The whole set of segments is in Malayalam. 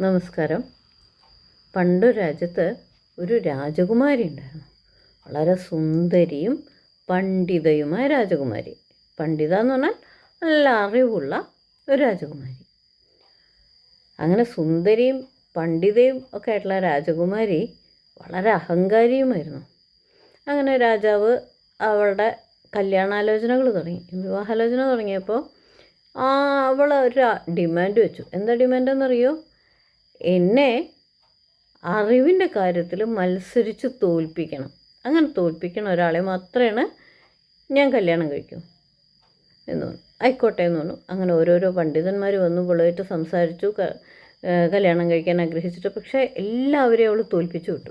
നമസ്കാരം. പണ്ട് രാജ്യത്ത് ഒരു രാജകുമാരി ഉണ്ടായിരുന്നു. വളരെ സുന്ദരിയും പണ്ഡിതയുമായ രാജകുമാരി. പണ്ഡിത എന്ന് പറഞ്ഞാൽ നല്ല അറിവുള്ള ഒരു രാജകുമാരി. അങ്ങനെ സുന്ദരിയും പണ്ഡിതയും ഒക്കെ ആയിട്ടുള്ള രാജകുമാരി വളരെ അഹങ്കാരിയുമായിരുന്നു. അങ്ങനെ രാജാവ് അവളുടെ കല്യാണാലോചനകൾ തുടങ്ങി. വിവാഹാലോചന തുടങ്ങിയപ്പോൾ ആ അവൾ ഒരു ഡിമാൻഡ് വെച്ചു. എന്താ ഡിമാൻഡ് എന്നറിയോ? എന്നെ അറിവിന്റെ കാര്യത്തിൽ മത്സരിച്ച് തോൽപ്പിക്കണം. അങ്ങനെ തോൽപ്പിക്കണ ഒരാളെ മാത്രമാണ് ഞാൻ കല്യാണം കഴിക്കൂ എന്ന് പറഞ്ഞു. ആയിക്കോട്ടെ എന്ന് പറഞ്ഞു. അങ്ങനെ ഓരോരോ പണ്ഡിതന്മാർ വന്നു ഇവളുമായിട്ട് സംസാരിച്ചു കല്യാണം കഴിക്കാൻ ആഗ്രഹിച്ചിട്ട് പക്ഷേ എല്ലാവരെയും അവൾ തോൽപ്പിച്ചു വിട്ടു.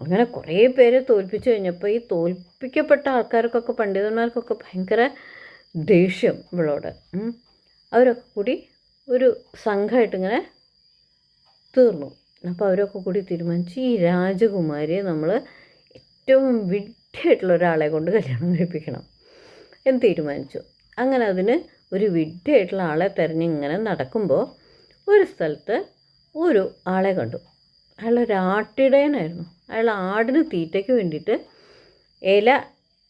അങ്ങനെ കുറേ പേരെ തോൽപ്പിച്ചു കഴിഞ്ഞപ്പോൾ ഈ തോൽപ്പിക്കപ്പെട്ട ആൾക്കാർക്കൊക്കെ പണ്ഡിതന്മാർക്കൊക്കെ ഭയങ്കര ദേഷ്യം ഇവളോട്. അവരൊക്കെ കൂടി ഒരു സംഘമായിട്ട് ഇങ്ങനെ തീർന്നു. അപ്പോൾ അവരൊക്കെ കൂടി തീരുമാനിച്ച്. ഈ രാജകുമാരിയെ നമ്മൾ ഏറ്റവും വിഡ്ഢിയായിട്ടുള്ള ഒരാളെ കൊണ്ട് കല്യാണം കഴിപ്പിക്കണം എന്ന് തീരുമാനിച്ചു. അങ്ങനെ അതിന് ഒരു വിഡ്ഢിയായിട്ടുള്ള ആളെ തിരഞ്ഞിങ്ങനെ നടക്കുമ്പോൾ ഒരു സ്ഥലത്ത് ഒരു ആളെ കണ്ടു. അയാൾ ഒരു ആട്ടിടയനായിരുന്നു. അയാൾ ആടിന് തീറ്റയ്ക്ക് വേണ്ടിയിട്ട് ഇല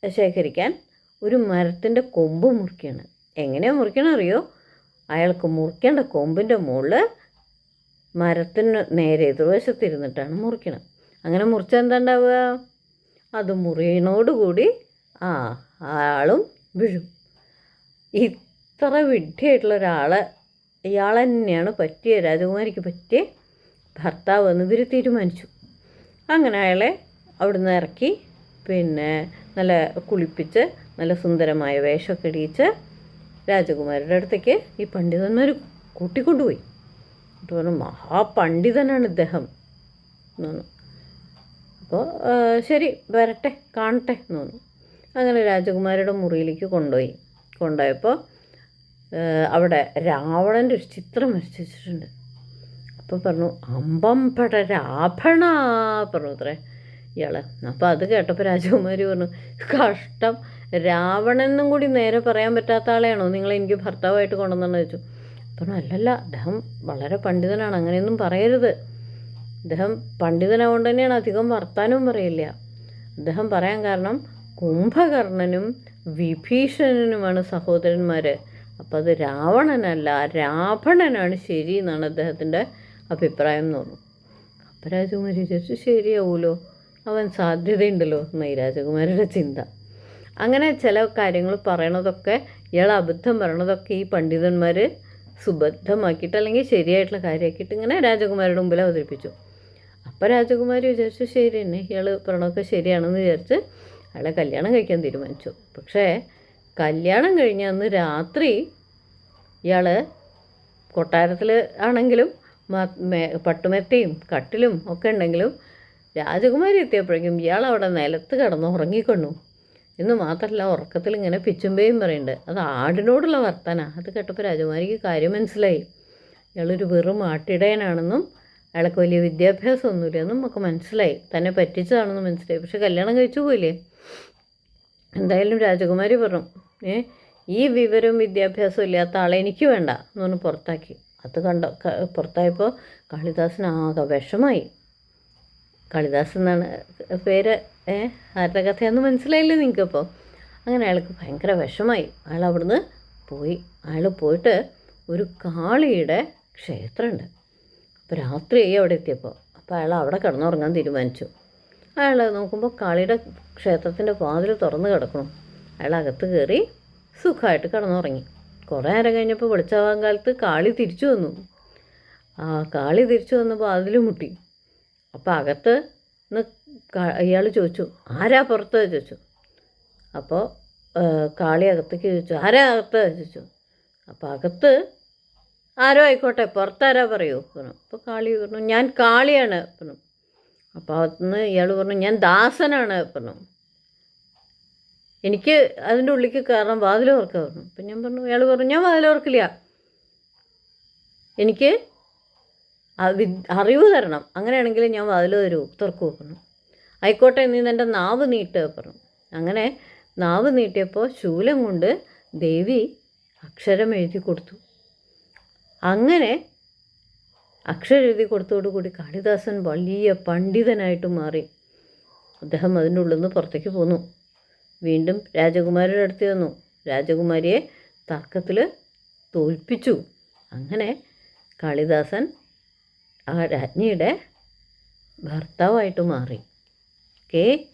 ശേഖരിക്കാൻ ഒരു മരത്തിന്റെ കൊമ്പ് മുറിക്കുകയാണ് എങ്ങനെയാണ് മുറിക്കണം അറിയോ? അയാൾക്ക് മുറിക്കേണ്ട കൊമ്പിന്റെ മുകളിൽ മരത്തിന് നേരെ എതിർവശത്തിരുന്നിട്ടാണ് മുറിക്കണം അങ്ങനെ മുറിച്ചാൽ എന്താ ഉണ്ടാവുക അത് മുറിയണോടുകൂടി ആ ആളും വീഴും. ഇത്ര വിഡ്ഢിയായിട്ടുള്ള ഒരാളെ ഇയാൾ തന്നെയാണ് പറ്റിയ രാജകുമാരിക്ക് പറ്റിയ ഭർത്താവ് എന്ന് ഇവർ തീരുമാനിച്ചു. അങ്ങനെ അയാളെ അവിടുന്ന് ഇറക്കി പിന്നെ നല്ല കുളിപ്പിച്ച് നല്ല സുന്ദരമായ വേഷമൊക്കെ ഇടിയിച്ച് രാജകുമാരുടെ അടുത്തേക്ക് ഈ പണ്ഡിതന്മാർ കൂട്ടിക്കൊണ്ടുപോയി. എന്നിട്ട് പറഞ്ഞു മഹാപണ്ഡിതനാണ് ഇദ്ദേഹം. എന്ന് പറഞ്ഞു അപ്പോൾ ശരി വരട്ടെ കാണട്ടെ എന്ന് പറഞ്ഞു അങ്ങനെ രാജകുമാരിയുടെ മുറിയിലേക്ക് കൊണ്ടുപോയി. കൊണ്ടുപോയപ്പോൾ അവിടെ രാവണന്റെ ഒരു ചിത്രം വരച്ച് വെച്ചിട്ടുണ്ട് അപ്പോൾ പറഞ്ഞു അമ്പംപട രാഭണ പറഞ്ഞു അത്രേ ഇയാൾ. അപ്പോൾ അത് കേട്ടപ്പോൾ രാജകുമാരി പറഞ്ഞു കഷ്ടം. രാവണൻ കൂടി നേരെ പറയാൻ പറ്റാത്ത ആളെയാണോ? നിങ്ങൾ എനിക്ക് ഭർത്താവായിട്ട് കൊണ്ടുവന്നെന്ന് ചോദിച്ചു. പറഞ്ഞു അല്ലല്ല അദ്ദേഹം വളരെ പണ്ഡിതനാണ് അങ്ങനെയൊന്നും പറയരുത്. അദ്ദേഹം പണ്ഡിതനായതുകൊണ്ട് തന്നെയാണ് അധികം വർത്താനവും പറയില്ല. അദ്ദേഹം പറയാൻ കാരണം കുംഭകർണനും വിഭീഷണനുമാണ് സഹോദരന്മാർ അപ്പോൾ അത് രാവണനല്ല രാവണനാണ് ശരി എന്നാണ് അദ്ദേഹത്തിന്റെ അഭിപ്രായം എന്ന് തോന്നുന്നു അപ്പം രാജകുമാരി വിചാരിച്ചു ശരിയാവുമല്ലോ അവൻ സാധ്യതയുണ്ടല്ലോ എന്നായി രാജകുമാരിയുടെ ചിന്ത. അങ്ങനെ ചില കാര്യങ്ങൾ പറയണതൊക്കെ ഇയാൾ അബദ്ധം പറയണതൊക്കെ ഈ പണ്ഡിതന്മാർ സുബദ്ധമാക്കിയിട്ട് അല്ലെങ്കിൽ ശരിയായിട്ടുള്ള കാര്യമാക്കിയിട്ട് ഇങ്ങനെ രാജകുമാരിയുടെ മുമ്പിൽ അവതരിപ്പിച്ചു. അപ്പോൾ രാജകുമാരി വിചാരിച്ചു ശരി തന്നെ ഇയാൾ പ്രണമൊക്കെ ശരിയാണെന്ന് വിചാരിച്ച് അയാളെ കല്യാണം കഴിക്കാൻ തീരുമാനിച്ചു. പക്ഷേ കല്യാണം കഴിഞ്ഞ അന്ന് രാത്രി ഇയാൾ കൊട്ടാരത്തിൽ ആണെങ്കിലും പട്ടുമെത്തയും കട്ടിലും ഒക്കെ ഉണ്ടെങ്കിലും രാജകുമാരി എത്തിയപ്പോഴേക്കും ഇയാൾ അവിടെ നിലത്ത് കിടന്ന് ഉറങ്ങിക്കൊണ്ടു. എന്ന് മാത്രമല്ല ഉറക്കത്തിൽ ഇങ്ങനെ പിച്ചുമ്പേയും പറയുന്നുണ്ട്. അത് ആടിനോടുള്ള വർത്തന. അത് കേട്ടപ്പോൾ രാജകുമാരിക്ക് കാര്യം മനസ്സിലായി. ഇയാളൊരു വെറും ആട്ടിടയനാണെന്നും അയാൾക്ക് വലിയ വിദ്യാഭ്യാസമൊന്നുമില്ലെന്നും ഒക്കെ മനസ്സിലായി. തന്നെ പറ്റിച്ചതാണെന്ന് മനസ്സിലായി. പക്ഷെ കല്യാണം കഴിച്ചു പോയില്ലേ? എന്തായാലും രാജകുമാരി പറഞ്ഞു ഏ ഈ വിവരവും വിദ്യാഭ്യാസവും ഇല്ലാത്ത ആളെ എനിക്ക് വേണ്ട എന്ന് പറഞ്ഞ് പുറത്താക്കി. അത് കണ്ട പുറത്തായപ്പോൾ കാളിദാസന് ആകെ വിഷമായി. കാളിദാസ് എന്നാണ് പേര് ഏ ആരുടെ കഥയാണെന്ന് മനസ്സിലായില്ലേ നിങ്ങൾക്കപ്പോൾ? അങ്ങനെ അയാൾക്ക് ഭയങ്കര വിഷമായി. അയാൾ അവിടുന്ന് പോയി. അയാൾ പോയിട്ട് ഒരു കാളിയുടെ ക്ഷേത്രമുണ്ട്. അപ്പോൾ രാത്രിയായി അവിടെ എത്തിയപ്പോൾ. അപ്പോൾ അയാൾ അവിടെ കിടന്നുറങ്ങാൻ തീരുമാനിച്ചു. അയാൾ നോക്കുമ്പോൾ കാളിയുടെ ക്ഷേത്രത്തിന്റെ വാതിൽ തുറന്ന് കിടക്കണം അയാൾ അകത്ത് കയറി സുഖമായിട്ട് കിടന്നുറങ്ങി. കുറേ നേരം കഴിഞ്ഞപ്പോൾ വെളിച്ചാവാൻ കാലത്ത് കാളി തിരിച്ചു വന്നു. ആ കാളി തിരിച്ചു വന്നപ്പോൾ അതിൽ മുട്ടി. അപ്പോൾ അകത്ത് നിന്ന് ഇയാൾ ചോദിച്ചു ആരാ പുറത്ത്? ചോദിച്ചു. അപ്പോൾ കാളി അകത്തേക്ക് ചോദിച്ചു ആരാ അകത്ത്? ചോദിച്ചു. അപ്പോൾ അകത്ത് ആരോ ആയിക്കോട്ടെ പുറത്താരാ പറയൂ? പറഞ്ഞു. അപ്പോൾ കാളി പറഞ്ഞു ഞാൻ കാളിയാണ് പറഞ്ഞു. അപ്പോൾ അകത്തുനിന്ന് ഇയാൾ പറഞ്ഞു ഞാൻ ദാസനാണ് പറഞ്ഞു. എനിക്ക് അതിന്റെ ഉള്ളിലേക്ക് കാരണം വാതിൽ ഓർക്കുക പറഞ്ഞു. അപ്പം ഞാൻ പറഞ്ഞു ഇയാൾ പറഞ്ഞു ഞാൻ വാതിൽ ഓർക്കില്ല എനിക്ക് അറിവ് തരണം. അങ്ങനെയാണെങ്കിൽ ഞാൻ വാതിൽ തരൂ തുറക്കൂ പറഞ്ഞു. ആയിക്കോട്ടെ നീ നിന്റെ നാവ് നീട്ട് പറഞ്ഞു. അങ്ങനെ നാവ് നീട്ടിയപ്പോൾ ശൂലം കൊണ്ട് ദേവി അക്ഷരം എഴുതി കൊടുത്തു. അങ്ങനെ അക്ഷരം എഴുതി കൊടുത്തോടുകൂടി കാളിദാസൻ വലിയ പണ്ഡിതനായിട്ട് മാറി. അദ്ദേഹം അതിന്റെ ഉള്ളിൽ നിന്ന് പുറത്തേക്ക് പോന്നു. വീണ്ടും രാജകുമാരിയുടെ അടുത്ത് വന്നു രാജകുമാരിയെ തർക്കത്തിൽ തോൽപ്പിച്ചു. അങ്ങനെ കാളിദാസൻ ആ രാജ്ഞിയുടെ ഭർത്താവായിട്ട് മാറി. okay?